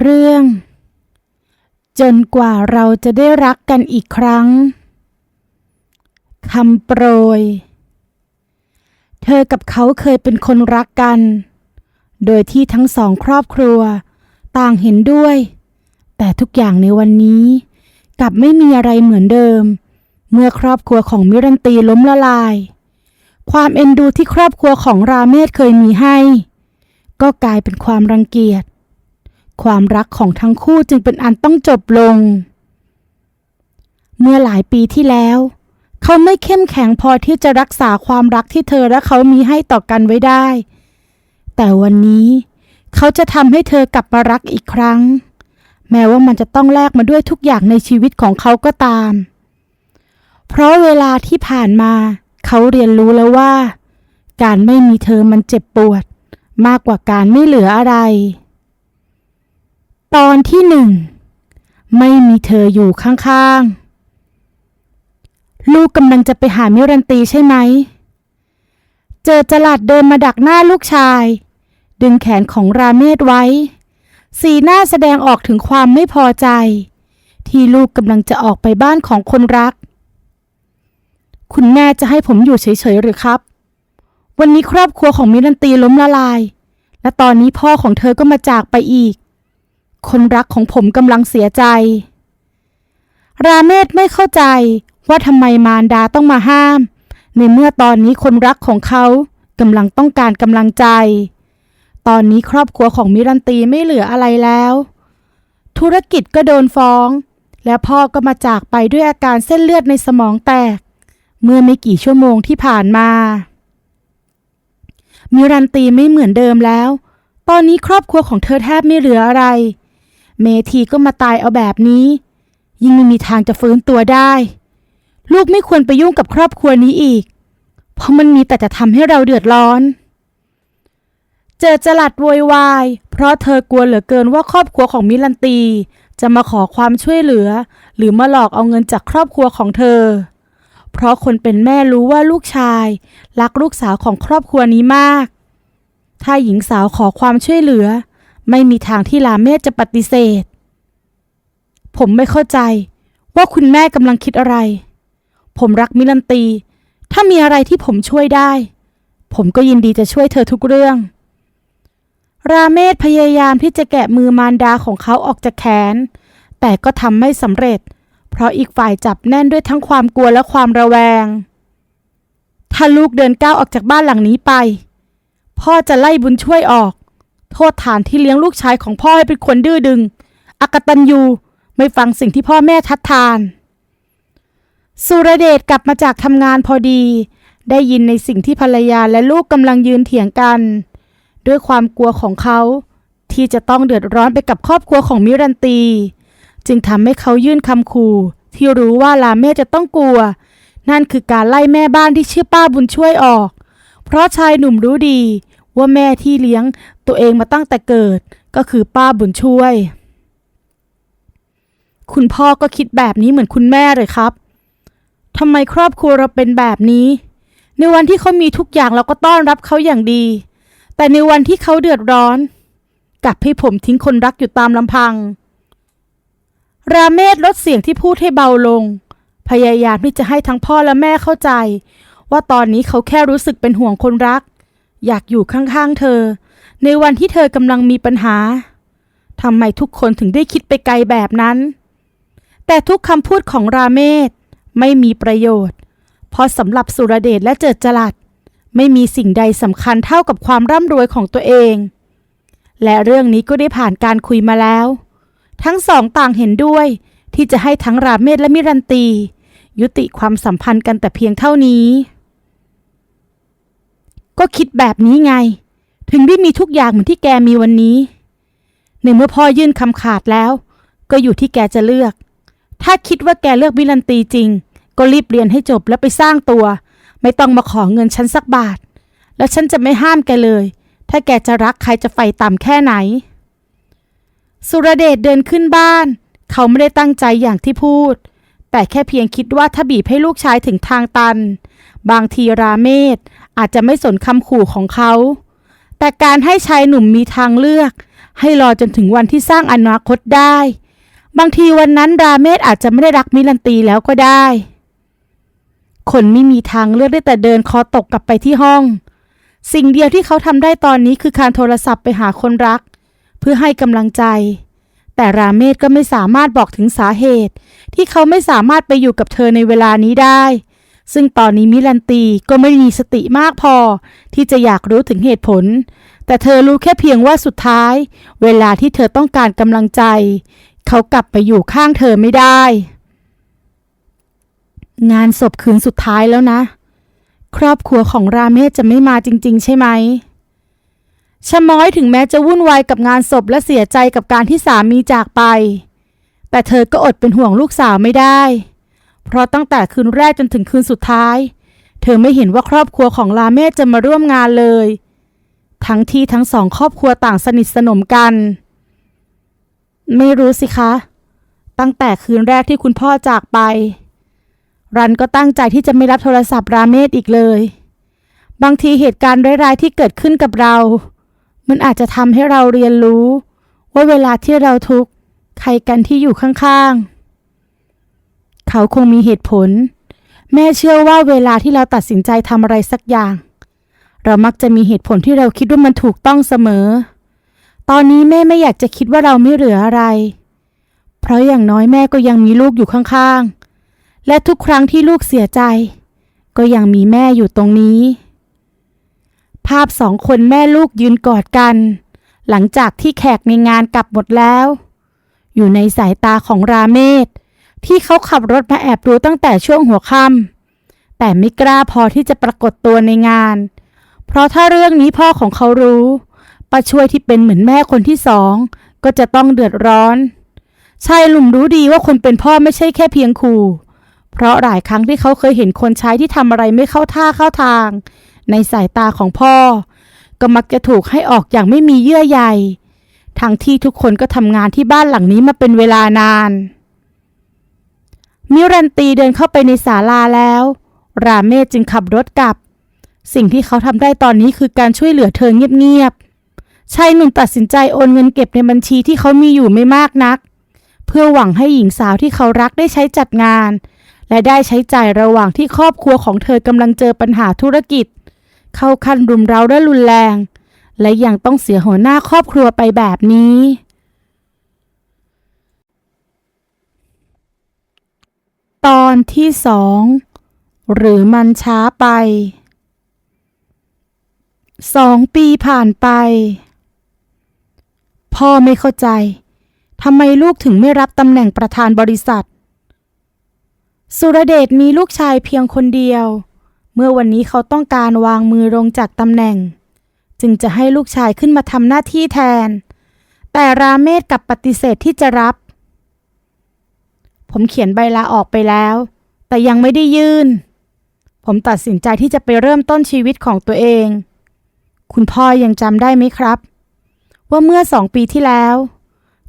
เรื่อง จนกว่าเราจะได้รักกันอีกครั้งคำโปรย เธอกับเขาเคยเป็นคนรักกัน โดยที่ทั้งสองครอบครัว ต่างเห็นด้วย แต่ทุกอย่างในวันนี้กลับไม่มีอะไรเหมือนเดิม เมื่อครอบครัวของมิรันตีล้มละลาย ความเอ็นดูที่ครอบครัวของราเมศเคยมีให้ ก็กลายเป็นความรังเกียจ ความรักของทั้งคู่จึงเป็นอันต้องจบลง เมื่อหลายปีที่แล้ว เขาไม่เข้มแข็งพอที่จะรักษาความรักที่เธอและเขามีให้ต่อกันไว้ได้ แต่วันนี้ เขาจะทำให้เธอกลับมารักอีกครั้ง แม้ว่ามันจะต้องแลกมาด้วยทุกอย่างในชีวิตของเขาก็ตาม เพราะเวลาที่ผ่านมา เขาเรียนรู้แล้วว่า การไม่มีเธอมันเจ็บปวด มากกว่าการไม่เหลืออะไร ตอนที่หนึ่งไม่มีเธออยู่ข้างๆ ลูกกำลังจะไปหามิรันตีใช่ไหม เจอจลัดเดินมาดักหน้าลูกชาย ดึงแขนของราเมศไว้ สีหน้าแสดงออกถึงความไม่พอใจ ที่ลูกกำลังจะออกไปบ้านของคนรัก คุณแม่จะให้ผมอยู่เฉยๆหรือครับ วันนี้ครอบครัวของมิรันตีล้มละลาย และตอนนี้พ่อของเธอก็มาจากไปอีก คนรักของผมกำลังเสียใจ ราเมศไม่เข้าใจว่าทำไมมารดาต้องมาห้าม ในเมื่อตอนนี้คนรักของเขากำลังต้องการกำลังใจ ตอนนี้ครอบครัวของมิรันตีไม่เหลืออะไรแล้ว ธุรกิจก็โดนฟ้อง และพ่อก็มาจากไปด้วยอาการเส้นเลือดในสมองแตก เมื่อไม่กี่ชั่วโมงที่ผ่านมา มิรันตีไม่เหมือนเดิมแล้ว ตอนนี้ครอบครัวของเธอแทบไม่เหลืออะไร เมทีก็มาตายเอาแบบนี้ ยิ่งไม่มีทางจะฟื้นตัวได้ ลูกไม่ควรไปยุ่งกับครอบครัวนี้อีก เพราะมันมีแต่จะทำให้เราเดือดร้อน เจอจลัดโวยวาย เพราะเธอกลัวเหลือเกินว่าครอบครัวของมิลันตี จะมาขอความช่วยเหลือ หรือมาหลอกเอาเงินจากครอบครัวของเธอ เพราะคนเป็นแม่รู้ว่าลูกชาย รักลูกสาวของครอบครัวนี้มาก ถ้าหญิงสาวขอความช่วยเหลือ ไม่มีทางที่ลาเมศจะปฏิเสธ ผมไม่เข้าใจว่าคุณแม่กำลังคิดอะไร ผมรักมิลันตี ถ้ามีอะไรที่ผมช่วยได้ ผมก็ยินดีจะช่วยเธอทุกเรื่อง ราเมศพยายามที่จะแกะมือมารดาของเขาออกจากแขน แต่ก็ทำไม่สำเร็จ เพราะอีกฝ่ายจับแน่นด้วยทั้งความกลัวและความระแวง ถ้าลูกเดินก้าวออกจากบ้านหลังนี้ไป พ่อจะไล่บุญช่วยออก โทษฐานที่เลี้ยงลูกชายของพ่อให้เป็นคนดื้อดึงอากตันยูไม่ฟังสิ่งที่พ่อแม่ทัดทาน สุรเดชกลับมาจากทำงานพอดี ได้ยินในสิ่งที่ภรรยาและลูกกำลังยืนเถียงกัน ด้วยความกลัวของเขา ที่จะต้องเดือดร้อนไปกับครอบครัวของมิรันตี จึงทำให้เขายื่นคำขู่ ที่รู้ว่าลาเม่จะต้องกลัว นั่นคือการไล่แม่บ้านที่ชื่อป้าบุญช่วยออก เพราะชายหนุ่มรู้ดี ว่าแม่ที่เลี้ยงตัวเองมาตั้งแต่เกิด ก็คือป้าบุญช่วย คุณพ่อก็คิดแบบนี้เหมือนคุณแม่เลยครับทำไมครอบครัวเราเป็นแบบนี้ ในวันที่เขามีทุกอย่างเราก็ต้อนรับเขาอย่างดี แต่ในวันที่เขาเดือดร้อนกับให้ผมทิ้งคนรักอยู่ตามลำพัง ราเมศลดเสียงที่พูดให้เบาลง พยายามที่จะให้ทั้งพ่อและแม่เข้าใจ ว่าตอนนี้เขาแค่รู้สึกเป็นห่วงคนรัก อยากอยู่ข้างๆเธอ ในวันที่เธอกำลังมีปัญหาทำไมทุกคนถึงได้คิดไปไกลแบบนั้น แต่ทุกคำพูดของราเมศไม่มีประโยชน์ เพราะสำหรับสุรเดชและเจิดจรัสไม่มีสิ่งใดสำคัญเท่ากับความร่ำรวยของตัวเอง และเรื่องนี้ก็ได้ผ่านการคุยมาแล้ว ทั้งสองต่างเห็นด้วยที่จะให้ทั้งราเมศและมิรันตี ยุติความสัมพันธ์กันแต่เพียงเท่านี้ ก็คิดแบบนี้ไง ถึงได้มีทุกอย่างเหมือนที่แกมีวันนี้ ในเมื่อพ่อยื่นคำขาดแล้ว ก็อยู่ที่แกจะเลือก ถ้าคิดว่าแกเลือกมิลันตีจริง ก็รีบเรียนให้จบแล้วไปสร้างตัว ไม่ต้องมาขอเงินฉันสักบาท แล้วฉันจะไม่ห้ามแกเลย ถ้าแกจะรักใครจะไฟต่ำแค่ไหน สุรเดชเดินขึ้นบ้าน เขาไม่ได้ตั้งใจอย่างที่พูด แต่แค่เพียงคิดว่าถ้าบีบให้ลูกชายถึงทางตัน บางทีราเมศ อาจจะไม่สนคำขู่ของเขา แต่การให้ชายหนุ่มมีทางเลือก ให้รอจนถึงวันที่สร้างอนาคตได้ บางทีวันนั้นราเมศอาจจะไม่ได้รักมิลันตีแล้วก็ได้ คนไม่มีทางเลือกได้แต่เดินคอตกกลับไปที่ห้อง สิ่งเดียวที่เขาทำได้ตอนนี้คือการโทรศัพท์ไปหาคนรัก เพื่อให้กำลังใจ แต่ราเมศก็ไม่สามารถบอกถึงสาเหตุ ที่เขาไม่สามารถไปอยู่กับเธอในเวลานี้ได้ ซึ่งตอนนี้มิลันตีก็ไม่มีสติมากพอ ที่จะอยากรู้ถึงเหตุผล แต่เธอรู้แค่เพียงว่าสุดท้าย เวลาที่เธอต้องการกำลังใจ เขากลับไปอยู่ข้างเธอไม่ได้ งานศพคืนสุดท้ายแล้วนะ ครอบครัวของราเมศจะไม่มาจริง ๆ ใช่ไหมชะม้อยถึงแม้จะวุ่นวายกับงานศพและเสียใจกับการที่สามีจากไป แต่เธอก็อดเป็นห่วงลูกสาวไม่ได้ เพราะตั้งแต่คืนแรกจนถึงคืนสุดท้าย เธอไม่เห็นว่าครอบครัวของราเมศจะมาร่วมงานเลย ทั้งที่ทั้งสองครอบครัวต่างสนิทสนมกัน ไม่รู้สิคะ ตั้งแต่คืนแรกที่คุณพ่อจากไป รันก็ตั้งใจที่จะไม่รับโทรศัพท์ราเมศอีกเลย บางทีเหตุการณ์ร้ายๆที่เกิดขึ้นกับเรา มันอาจจะทำให้เราเรียนรู้ ว่าเวลาที่เราทุกข์ใครกันที่อยู่ข้างๆ เขาคงมีเหตุผล แม่เชื่อว่าเวลาที่เราตัดสินใจทำอะไรสักอย่าง เรามักจะมีเหตุผลที่เราคิดว่ามันถูกต้องเสมอ ตอนนี้แม่ไม่อยากจะคิดว่าเราไม่เหลืออะไร เพราะอย่างน้อยแม่ก็ยังมีลูกอยู่ข้างๆ และทุกครั้งที่ลูกเสียใจ ก็ยังมีแม่อยู่ตรงนี้ ภาพสองคนแม่ลูกยืนกอดกัน หลังจากที่แขกในงานกลับหมดแล้ว อยู่ในสายตาของราเมศ ที่เขาขับรถมาแอบดูตั้งแต่ช่วงหัวค่ำแต่ไม่กล้าพอที่จะปรากฏตัวในงาน เพราะถ้าเรื่องนี้พ่อของเขารู้ป้าช่วยที่เป็นเหมือนแม่คนที่สอง ก็จะต้องเดือดร้อนชายหนุ่มรู้ดีว่าคนเป็นพ่อไม่ใช่แค่เพียงขู่เพราะหลายครั้งที่เขาเคยเห็นคนใช้ที่ทำอะไรไม่เข้าท่าเข้าทาง ในสายตาของพ่อ ก็มักจะถูกให้ออกอย่างไม่มีเยื่อใยทั้งที่ทุกคนก็ทำงานที่บ้านหลังนี้มาเป็นเวลานาน มิรันตีเดินเข้าไปในศาลาแล้ว ราเมศจึงขับรถกลับ สิ่งที่เขาทำได้ตอนนี้คือการช่วยเหลือเธอเงียบๆชายหนุ่มตัดสินใจโอนเงินเก็บในบัญชีที่เขามีอยู่ไม่มากนัก เพื่อหวังให้หญิงสาวที่เขารักได้ใช้จัดงาน และได้ใช้จ่ายระหว่างที่ครอบครัวของเธอกำลังเจอปัญหาธุรกิจ เข้าขั้นรุมเร้าและรุนแรง และยังต้องเสียหัวหน้าครอบครัวไปแบบนี้ ตอนที่สองหรือมันช้าไป สองปีผ่านไป พ่อไม่เข้าใจทำไมลูกถึงไม่รับตำแหน่งประธานบริษัท สุรเดชมีลูกชายเพียงคนเดียว เมื่อวันนี้เขาต้องการวางมือลงจากตำแหน่ง จึงจะให้ลูกชายขึ้นมาทำหน้าที่แทน แต่ราเมศกับปฏิเสธที่จะรับ ผมเขียนใบลาออกไปแล้ว แต่ยังไม่ได้ยื่น ผมตัดสินใจที่จะไปเริ่มต้นชีวิตของตัวเอง คุณพ่อยังจำได้ไหมครับ ว่าเมื่อสองปีที่แล้ว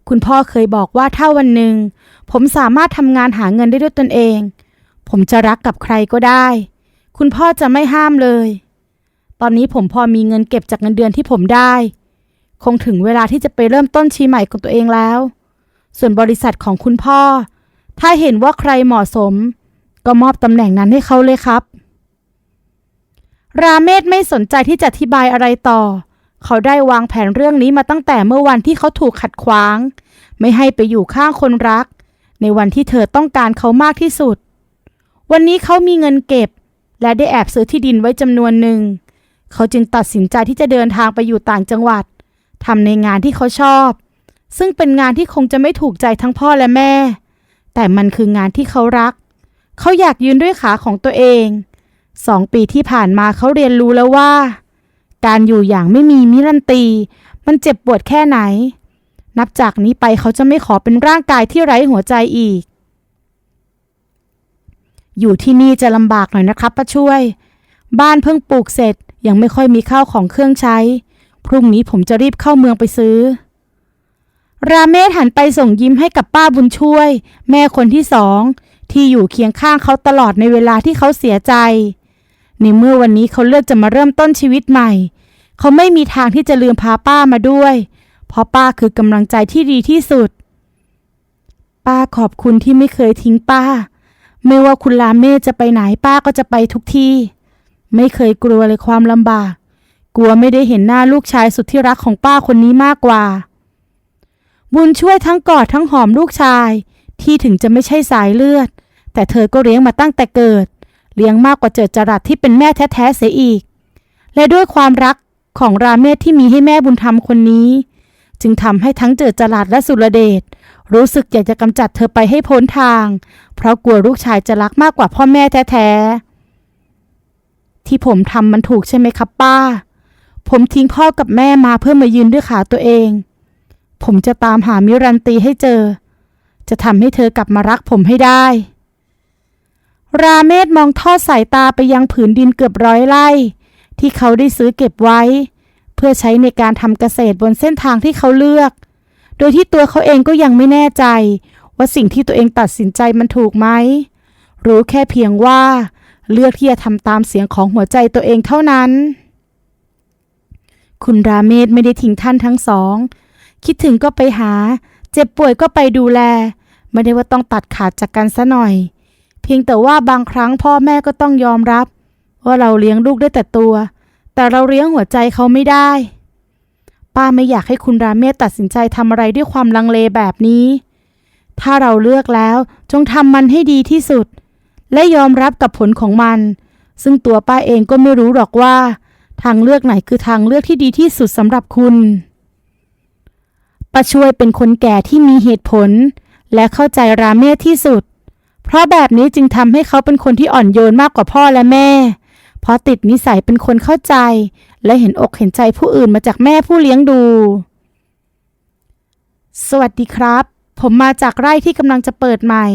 คุณพ่อเคยบอกว่าถ้าวันหนึ่ง ผมสามารถทำงานหาเงินได้ด้วยตนเอง ผมจะรักกับใครก็ได้ คุณพ่อจะไม่ห้ามเลย ตอนนี้ผมพอมีเงินเก็บจากเงินเดือนที่ผมได้ คงถึงเวลาที่จะไปเริ่มต้นชีใหม่ของตัวเองแล้ว ส่วนบริษัทของคุณพ่อ ถ้าเห็นว่าใครเหมาะสม ก็มอบตำแหน่งนั้นให้เขาเลยครับ ราเมศไม่สนใจที่จะอธิบายอะไรต่อ เขาได้วางแผนเรื่องนี้มาตั้งแต่เมื่อวันที่เขาถูกขัดขวาง ไม่ให้ไปอยู่ข้างคนรัก ในวันที่เธอต้องการเขามากที่สุด วันนี้เขามีเงินเก็บ และได้แอบซื้อที่ดินไว้จำนวนหนึ่ง เขาจึงตัดสินใจที่จะเดินทางไปอยู่ต่างจังหวัดทำในงานที่เขาชอบ ซึ่งเป็นงานที่คงจะไม่ถูกใจทั้งพ่อและแม่ แต่มันคืองานที่เขารัก เขาอยากยืนด้วยขาของตัวเองสองปีที่ผ่านมาเขาเรียนรู้แล้วว่า การอยู่อย่างไม่มีมิรันตี มันเจ็บปวดแค่ไหน นับจากนี้ไปเขาจะไม่ขอเป็นร่างกายที่ไร้หัวใจอีก อยู่ที่นี่จะลำบากหน่อยนะครับป้าช่วย บ้านเพิ่งปลูกเสร็จยังไม่ค่อยมีข้าวของเครื่องใช้ พรุ่งนี้ผมจะรีบเข้าเมืองไปซื้อ ราเมศหันไปส่งยิ้มให้กับป้าบุญช่วย แม่คนที่สอง ที่อยู่เคียงข้างเขาตลอดในเวลาที่เขาเสียใจ ในเมื่อวันนี้เขาเลือกจะมาเริ่มต้นชีวิตใหม่ เขาไม่มีทางที่จะลืมพาป้ามาด้วย เพราะป้าคือกำลังใจที่ดีที่สุด ป้าขอบคุณที่ไม่เคยทิ้งป้า ไม่ว่าคุณลาเมฆจะไปไหนป้าก็จะไปทุกที่ ไม่เคยกลัวเลยความลำบาก กลัวไม่ได้เห็นหน้าลูกชายสุดที่รักของป้าคนนี้มากกว่า บุญช่วยทั้งกอดทั้งหอมลูกชาย ที่ถึงจะไม่ใช่สายเลือด แต่เธอก็เลี้ยงมาตั้งแต่เกิด เลี้ยงมากกว่าเจิดจรัสที่เป็นแม่แท้ๆเสียอีก และด้วยความรักของราเมศที่มีให้แม่บุญธรรมคนนี้ จึงทำให้ทั้งเจิดจรัสและสุรเดชรู้สึกอยากจะกำจัดเธอไปให้พ้นทาง เพราะกลัวลูกชายจะรักมากกว่าพ่อแม่แท้ๆที่ผมทำมันถูกใช่ไหมครับป้า ผมทิ้งพ่อกับแม่มาเพื่อมายืนด้วยขาตัวเอง ผมจะตามหามิรันตีให้เจอ จะทำให้เธอกลับมารักผมให้ได้ ราเมศมองทอดสายตาไปยังผืนดินเกือบร้อยไร่ ที่เขาได้ซื้อเก็บไว้ เพื่อใช้ในการทำเกษตรบนเส้นทางที่เขาเลือก โดยที่ตัวเขาเองก็ยังไม่แน่ใจ ว่าสิ่งที่ตัวเองตัดสินใจมันถูกไหม รู้แค่เพียงว่า เลือกที่จะทำตามเสียงของหัวใจตัวเองเท่านั้นคุณราเมศไม่ได้ทิ้งท่านทั้งสอง คิดถึงก็ไปหา เจ็บป่วยก็ไปดูแล ไม่ได้ว่าต้องตัดขาดจากกันซะหน่อย เพียงแต่ว่าบางครั้งพ่อแม่ก็ต้องยอมรับ ว่าเราเลี้ยงลูกได้แต่ตัว แต่เราเลี้ยงหัวใจเขาไม่ได้ ป้าไม่อยากให้คุณราเมศตัดสินใจทำอะไรด้วยความลังเลแบบนี้ ถ้าเราเลือกแล้วจงทำมันให้ดีที่สุด และยอมรับกับผลของมัน ซึ่งตัวป้าเองก็ไม่รู้หรอกว่า ทางเลือกไหนคือทางเลือกที่ดีที่สุดสำหรับคุณ ป้าช่วยเป็นคนแก่ที่มีเหตุผล และเข้าใจราเมศที่สุด เพราะแบบนี้จึงทำให้เขาเป็นคนที่อ่อนโยนมากกว่าพ่อและแม่ เพราะติดนิสัยเป็นคนเข้าใจ และเห็นอกเห็นใจผู้อื่นมาจากแม่ผู้เลี้ยงดู สวัสดีครับ ผมมาจากไร่ที่กำลังจะเปิดใหม่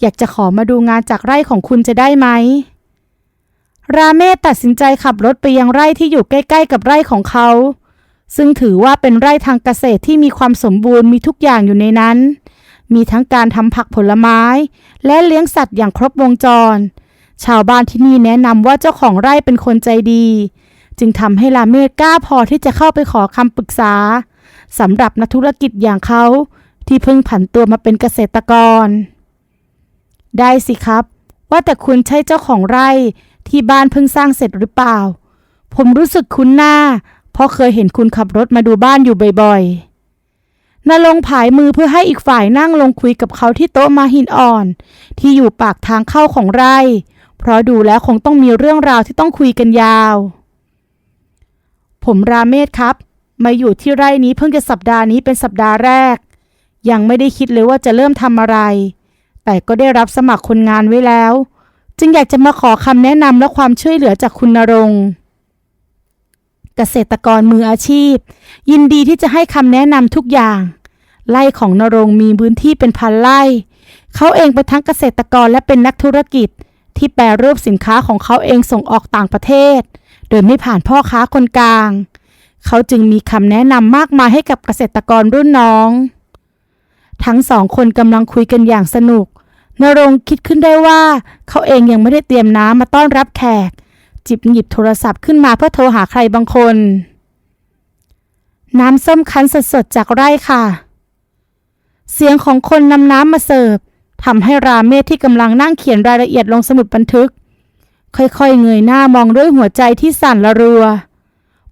อยากจะขอมาดูงานจากไร่ของคุณจะได้ไหมราเมศตัดสินใจขับรถไปยังไร่ที่อยู่ใกล้ ๆ กับไร่ของเขา ซึ่งถือว่าเป็นไร่ทางเกษตรที่มีความสมบูรณ์มีทุกอย่างอยู่ในนั้น มีทั้งการทำผักผลไม้ และเลี้ยงสัตว์อย่างครบวงจร ชาวบ้านที่นี่แนะนำว่าเจ้าของไร่เป็นคนใจดี จึงทำให้ราเมศกล้าพอที่จะเข้าไปขอคำปรึกษาสำหรับนักธุรกิจอย่างเขาที่เพิ่งผันตัวมาเป็นเกษตรกร ได้สิครับ ว่าแต่คุณใช่เจ้าของไร่ที่บ้านเพิ่งสร้างเสร็จหรือเปล่า ผมรู้สึกคุ้นหน้า เพราะเคยเห็นคุณขับรถมาดูบ้านอยู่บ่อยๆนลงผายมือเพื่อให้อีกฝ่ายนั่งลงคุยกับเขาที่โต๊ะมาหินอ่อน ที่อยู่ปากทางเข้าของไร่ เพราะดูแล้วคงต้องมีเรื่องราวที่ต้องคุยกันยาว ผมราเมศครับ มาอยู่ที่ไร่นี้เพิ่งจะสัปดาห์นี้เป็นสัปดาห์แรก ยังไม่ได้คิดเลยว่าจะเริ่มทำอะไร แต่ก็ได้รับสมัครคนงานไว้แล้ว จึงอยากจะมาขอคำแนะนำและความช่วยเหลือจากคุณนรงค์ เกษตรกรมืออาชีพ ยินดีที่จะให้คำแนะนำทุกอย่าง ไร่ของนรงมีพื้นที่เป็นพันไร่ เขาเองเป็นทั้งเกษตรกรและเป็นนักธุรกิจ ที่แปรรูปสินค้าของเขาเองส่งออกต่างประเทศ โดยไม่ผ่านพ่อค้าคนกลาง เขาจึงมีคำแนะนำมากมายให้กับเกษตรกรรุ่นน้อง ทั้งสองคนกำลังคุยกันอย่างสนุกนรงคิดขึ้นได้ว่า เขาเองยังไม่ได้เตรียมน้ำมาต้อนรับแขก จิบหยิบโทรศัพท์ขึ้นมาเพื่อโทรหาใครบางคน น้ำส้มคั้นสดๆจากไร่ค่ะ เสียงของคนนำน้ำมาเสิร์ฟทำให้ราเมศที่กำลังนั่งเขียนรายละเอียดลงสมุดบันทึก ค่อยๆ เงยหน้ามองด้วยหัวใจที่สั่นระรัว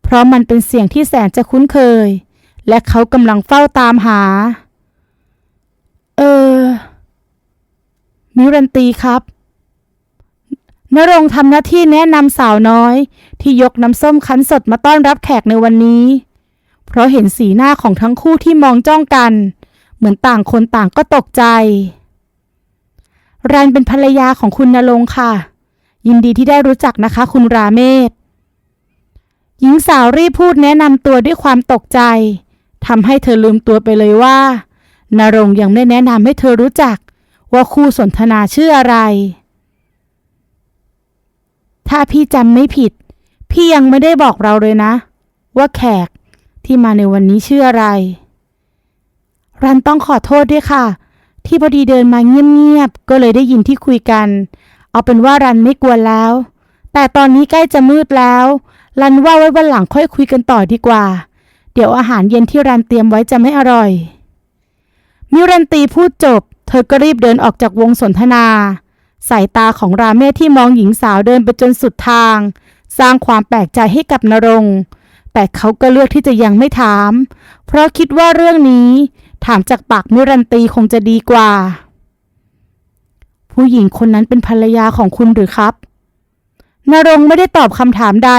เพราะมันเป็นเสียงที่แสนจะคุ้นเคย และเขากำลังเฝ้าตามหา เออ มิรันตีครับ นรงทำหน้าที่แนะนำสาวน้อย ที่ยกน้ำส้มคั้นสดมาต้อนรับแขกในวันนี้ เพราะเห็นสีหน้าของทั้งคู่ที่มองจ้องกัน เหมือนต่างคนต่างก็ตกใจ รันเป็นภรรยาของคุณนรงค่ะ ยินดีที่ได้รู้จักนะคะคุณราเมศหญิงสาวรีบพูดแนะนำตัวด้วยความตกใจทำให้เธอลืมตัวไปเลยว่า นรงยังไม่แนะนำให้เธอรู้จัก ว่าคู่สนทนาชื่ออะไร ถ้าพี่จำไม่ผิด พี่ยังไม่ได้บอกเราเลยนะ ว่าแขกที่มาในวันนี้ชื่ออะไร รันต้องขอโทษด้วยค่ะ ที่พอดีเดินมาเงียบๆ ก็เลยได้ยินที่คุยกัน เอาเป็นว่ารันไม่กวนแล้ว แต่ตอนนี้ใกล้จะมืดแล้ว รันว่าไว้วันหลังค่อยคุยกันต่อดีกว่า เดี๋ยวอาหารเย็นที่รันเตรียมไว้จะไม่อร่อย มิรันตีพูดจบ เธอก็รีบเดินออกจากวงสนทนา สายตาของราเมศที่มองหญิงสาวเดินไปจนสุดทาง สร้างความแปลกใจให้กับนรงค์แต่เขาก็เลือกที่จะยังไม่ถาม เพราะคิดว่าเรื่องนี้ ถามจากปากมิรันตีคงจะดีกว่า ผู้หญิงคนนั้นเป็นภรรยาของคุณหรือครับนรงค์ไม่ได้ตอบคำถามใด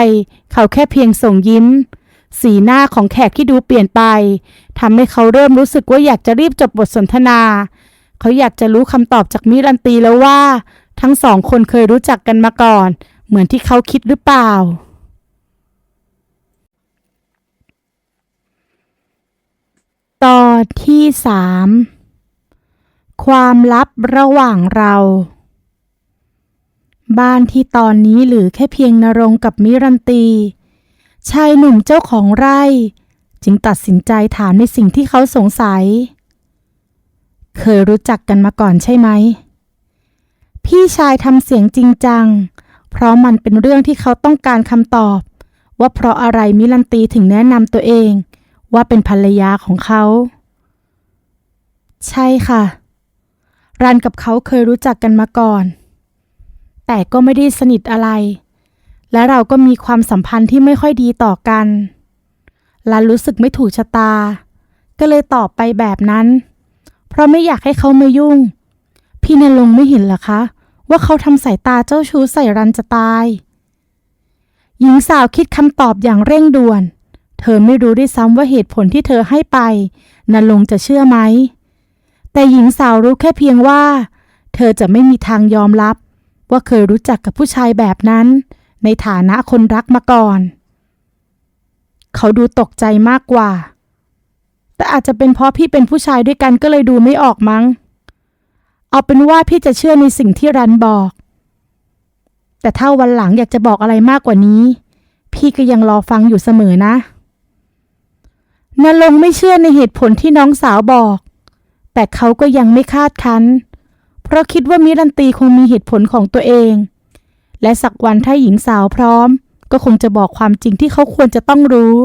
เขาแค่เพียงส่งยิ้ม สีหน้าของแขกที่ดูเปลี่ยนไปทำให้เขาเริ่มรู้สึกว่าอยากจะรีบจบบทสนทนา เขาอยากจะรู้คำตอบจากมิรันตีแล้วว่า ทั้งสองคนเคยรู้จักกันมาก่อน เหมือนที่เขาคิดหรือเปล่า ตอนที่สามความลับระหว่างเรา บ้านที่ตอนนี้เหลือแค่เพียงนรงกับมิรันตี ชายหนุ่มเจ้าของไร่ จึงตัดสินใจถามในสิ่งที่เขาสงสัย เคยรู้จักกันมาก่อนใช่ไหม พี่ชายทำเสียงจริงจัง เพราะมันเป็นเรื่องที่เขาต้องการคำตอบ ว่าเพราะอะไรมิลันตีถึงแนะนำตัวเอง ว่าเป็นภรรยาของเขา ใช่ค่ะ รันกับเขาเคยรู้จักกันมาก่อน แต่ก็ไม่ได้สนิทอะไร และเราก็มีความสัมพันธ์ที่ไม่ค่อยดีต่อกันรันรู้สึกไม่ถูกชะตา ก็เลยตอบไปแบบนั้น เพราะไม่อยากให้เขามายุ่ง พี่นรงไม่เห็นเหรอคะ ว่าเขาทำสายตาเจ้าชู้ใส่รันจะตาย หญิงสาวคิดคำตอบอย่างเร่งด่วน เธอไม่รู้ด้วยซ้ำว่าเหตุผลที่เธอให้ไปนรงจะเชื่อไหม แต่หญิงสาวรู้แค่เพียงว่า เธอจะไม่มีทางยอมรับ ว่าเคยรู้จักกับผู้ชายแบบนั้น ในฐานะคนรักมาก่อน เขาดูตกใจมากกว่า แต่อาจจะเป็นเพราะพี่เป็นผู้ชายด้วยกันก็เลยดูไม่ออกมั้ง เอาเป็นว่าพี่จะเชื่อในสิ่งที่รันบอก แต่ถ้าวันหลังอยากจะบอกอะไรมากกว่านี้ พี่ก็ยังรอฟังอยู่เสมอนะนรงไม่เชื่อในเหตุผลที่น้องสาวบอก แต่เขาก็ยังไม่คาดคั้น เพราะคิดว่ามิรันตีคงมีเหตุผลของตัวเอง และสักวันถ้าหญิงสาวพร้อม ก็คงจะบอกความจริงที่เขาควรจะต้องรู้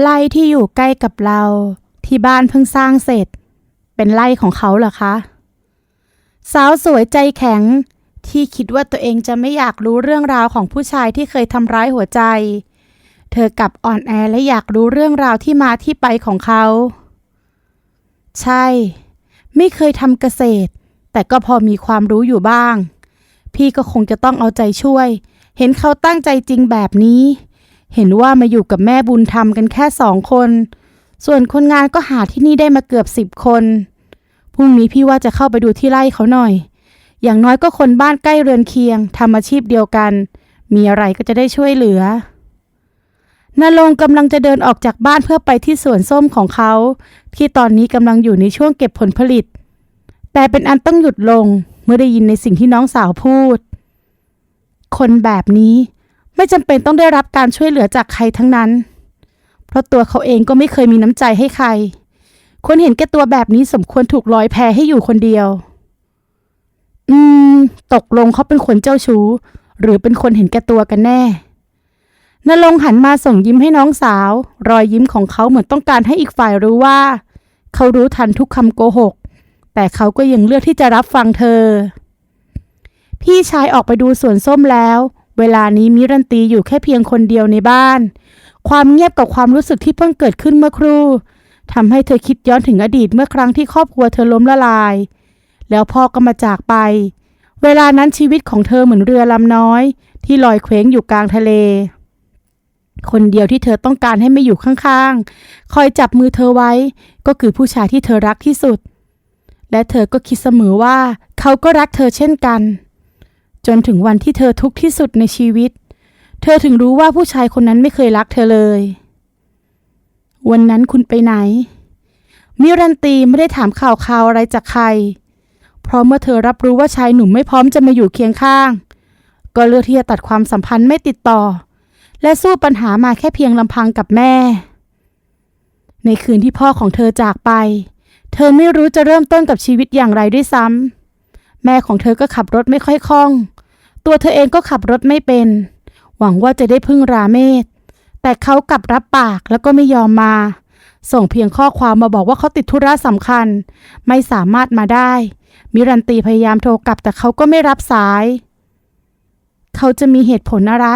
ไร่ที่อยู่ใกล้กับเรา ที่บ้านเพิ่งสร้างเสร็จ เป็นไร่ของเขาเหรอคะ สาวสวยใจแข็ง ที่คิดว่าตัวเองจะไม่อยากรู้เรื่องราวของผู้ชายที่เคยทำร้ายหัวใจ เธอกลับอ่อนแอและอยากรู้เรื่องราวที่มาที่ไปของเขา ใช่ ไม่เคยทำเกษตร แต่ก็พอมีความรู้อยู่บ้าง พี่ก็คงจะต้องเอาใจช่วย เห็นเขาตั้งใจจริงแบบนี้ เห็นว่ามาอยู่กับแม่บุญธรรมกันแค่สองคน ส่วนคนงานก็หาที่นี่ได้มาเกือบสิบคนพรุ่งนี้พี่ว่าจะเข้าไปดูที่ไร่เขาหน่อย อย่างน้อยก็คนบ้านใกล้เรือนเคียงทำอาชีพเดียวกัน มีอะไรก็จะได้ช่วยเหลือนรงกำลังจะเดินออกจากบ้านเพื่อไปที่สวนส้มของเขา ที่ตอนนี้กำลังอยู่ในช่วงเก็บผลผลิต แต่เป็นอันต้องหยุดลงเมื่อได้ยินในสิ่งที่น้องสาวพูด คนแบบนี้ ไม่จำเป็นต้องได้รับการช่วยเหลือจากใครทั้งนั้น เพราะตัวเขาเองก็ไม่เคยมีน้ำใจให้ใคร คนเห็นแก่ตัวแบบนี้สมควรถูกลอยแพให้อยู่คนเดียว อืม ตกลงเขาเป็นคนเจ้าชู้ หรือเป็นคนเห็นแก่ตัวกันแน่นรงหันมาส่งยิ้มให้น้องสาว รอยยิ้มของเขาเหมือนต้องการให้อีกฝ่ายรู้ว่า เขารู้ทันทุกคำโกหก แต่เขาก็ยังเลือกที่จะรับฟังเธอ พี่ชายออกไปดูสวนส้มแล้ว เวลานี้มิรันตีอยู่แค่เพียงคนเดียวในบ้าน ความเงียบกับความรู้สึกที่เพิ่งเกิดขึ้นเมื่อครู่ทำให้เธอคิดย้อนถึงอดีตเมื่อครั้งที่ครอบครัวเธอล้มละลาย แล้วพ่อก็มาจากไป เวลานั้นชีวิตของเธอเหมือนเรือลำน้อย ที่ลอยเคว้งอยู่กลางทะเล คนเดียวที่เธอต้องการให้ไม่อยู่ข้างๆ คอยจับมือเธอไว้ ก็คือผู้ชายที่เธอรักที่สุด และเธอก็คิดเสมอว่า เขาก็รักเธอเช่นกัน จนถึงวันที่เธอทุกข์ที่สุดในชีวิต เธอถึงรู้ว่าผู้ชายคนนั้นไม่เคยรักเธอเลย วันนั้นคุณไปไหน มิรันตีไม่ได้ถามข่าวข่าวอะไรจากใคร เพราะเมื่อเธอรับรู้ว่าชายหนุ่มไม่พร้อมจะมาอยู่เคียงข้าง ก็เลือกที่จะตัดความสัมพันธ์ไม่ติดต่อ และสู้ปัญหามาแค่เพียงลำพังกับแม่ ในคืนที่พ่อของเธอจากไป เธอไม่รู้จะเริ่มต้นกับชีวิตอย่างไรด้วยซ้ำ แม่ของเธอก็ขับรถไม่ค่อยคล่อง ตัวเธอเองก็ขับรถไม่เป็น หวังว่าจะได้พึ่งราเมศ แต่เขากลับรับปากแล้วก็ไม่ยอมมา ส่งเพียงข้อความมาบอกว่าเขาติดธุระสำคัญ ไม่สามารถมาได้ มิรันตีพยายามโทรกลับแต่เขาก็ไม่รับสาย เขาจะมีเหตุผลอะไร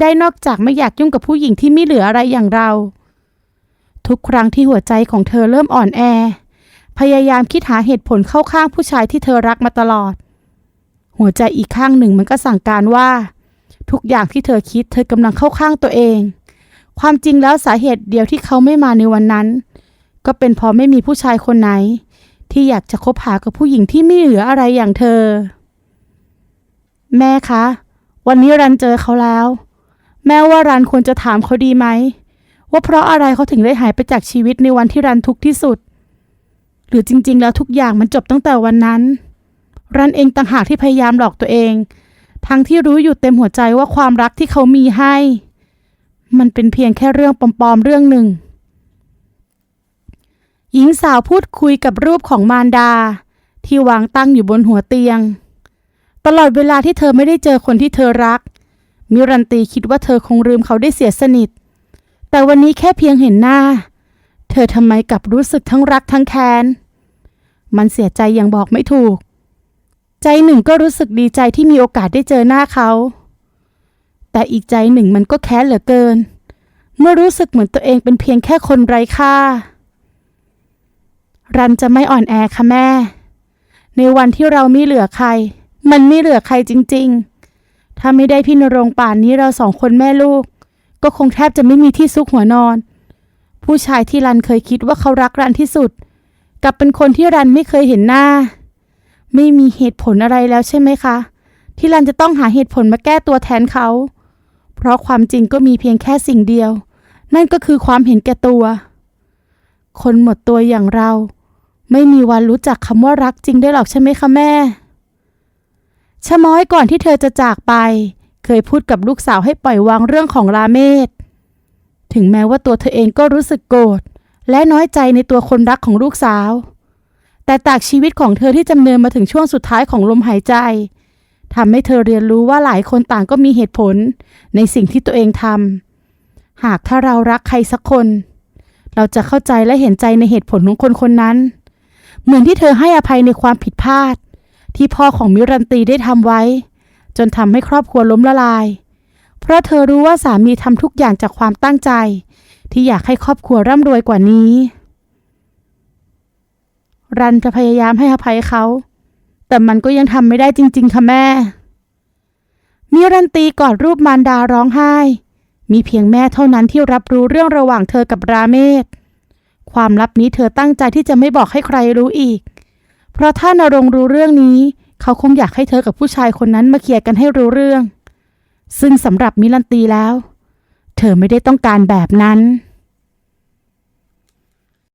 ได้นอกจากไม่อยากยุ่งกับผู้หญิงที่ไม่เหลืออะไรอย่างเรา ทุกครั้งที่หัวใจของเธอเริ่มอ่อนแอ พยายามคิดหาเหตุผลเข้าข้างผู้ชายที่เธอรักมาตลอด หัวใจอีกข้างหนึ่งมันก็สั่งการว่า ทุกอย่างที่เธอคิดเธอกำลังเข้าข้างตัวเอง ความจริงแล้วสาเหตุเดียวที่เขาไม่มาในวันนั้น ก็เป็นเพราะไม่มีผู้ชายคนไหน ที่อยากจะคบหากับผู้หญิงที่ไม่เหลืออะไรอย่างเธอ แม่คะ วันนี้รันเจอเขาแล้ว แม่ว่ารันควรจะถามเขาดีไหมว่าเพราะอะไรเขาถึงได้หายไปจากชีวิตในวันที่รันทุกข์ที่สุด หรือจริง ๆ แล้วทุกอย่างมันจบตั้งแต่วันนั้น รันเองต่างหากที่พยายามหลอกตัวเอง ทั้งที่รู้อยู่เต็มหัวใจว่าความรักที่เขามีให้ มันเป็นเพียงแค่เรื่องปลอมๆเรื่องหนึ่ง หญิงสาวพูดคุยกับรูปของมารดา ที่วางตั้งอยู่บนหัวเตียง ตลอดเวลาที่เธอไม่ได้เจอคนที่เธอรัก มิรันตีคิดว่าเธอคงลืมเขาได้เสียสนิท แต่วันนี้แค่เพียงเห็นหน้าเธอทำไมกลับรู้สึกทั้งรักทั้งแค้น มันเสียใจอย่างบอกไม่ถูก ใจหนึ่งก็รู้สึกดีใจที่มีโอกาสได้เจอหน้าเขา แต่อีกใจหนึ่งมันก็แค้นเหลือเกิน เมื่อรู้สึกเหมือนตัวเองเป็นเพียงแค่คนไร้ค่า รันจะไม่อ่อนแอค่ะแม่ ในวันที่เราไม่เหลือใคร มันไม่เหลือใครจริง ๆ ถ้าไม่ได้พี่นรงป่านนี้เราสองคนแม่ลูก ก็คงแทบจะไม่มีที่ซุกหัวนอน ผู้ชายที่รันเคยคิดว่าเขารักรันที่สุด กลับเป็นคนที่รันไม่เคยเห็นหน้า ไม่มีเหตุผลอะไรแล้วใช่ไหมคะ ที่รันจะต้องหาเหตุผลมาแก้ตัวแทนเขา เพราะความจริงก็มีเพียงแค่สิ่งเดียว นั่นก็คือความเห็นแก่ตัว คนหมดตัวอย่างเรา ไม่มีวันรู้จักคำว่ารักจริงได้หรอกใช่ไหมคะแม่ชะม้อยก่อนที่เธอจะจากไป เคยพูดกับลูกสาวให้ปล่อยวางเรื่องของราเมศ ถึงแม้ว่าตัวเธอเองก็รู้สึกโกรธ และน้อยใจในตัวคนรักของลูกสาว แต่จากชีวิตของเธอที่จำเนินมาถึงช่วงสุดท้ายของลมหายใจทำให้เธอเรียนรู้ว่าหลายคนต่างก็มีเหตุผลในสิ่งที่ตัวเองทำหากถ้าเรารักใครสักคน เราจะเข้าใจและเห็นใจในเหตุผลของคนคนนั้น เหมือนที่เธอให้อภัยในความผิดพลาด ที่พ่อของมิรันตีได้ทำไว้ จนทำให้ครอบครัวล้มละลาย เพราะเธอรู้ว่าสามีทำทุกอย่างจากความตั้งใจ ที่อยากให้ครอบครัวร่ำรวยกว่านี้ รันจะพยายามให้อภัยเขา แต่มันก็ยังทำไม่ได้จริง ๆ ค่ะแม่มิรันตีกอดรูปมารดาร้องไห้ มีเพียงแม่เท่านั้นที่รับรู้เรื่องระหว่างเธอกับราเมศ ความลับนี้เธอตั้งใจที่จะไม่บอกให้ใครรู้อีก เพราะถ้านรงรู้เรื่องนี้ เขาคงอยากให้เธอกับผู้ชายคนนั้นมาเคลียร์กันให้รู้เรื่อง ซึ่งสำหรับมิลันตีแล้ว เธอไม่ได้ต้องการแบบนั้น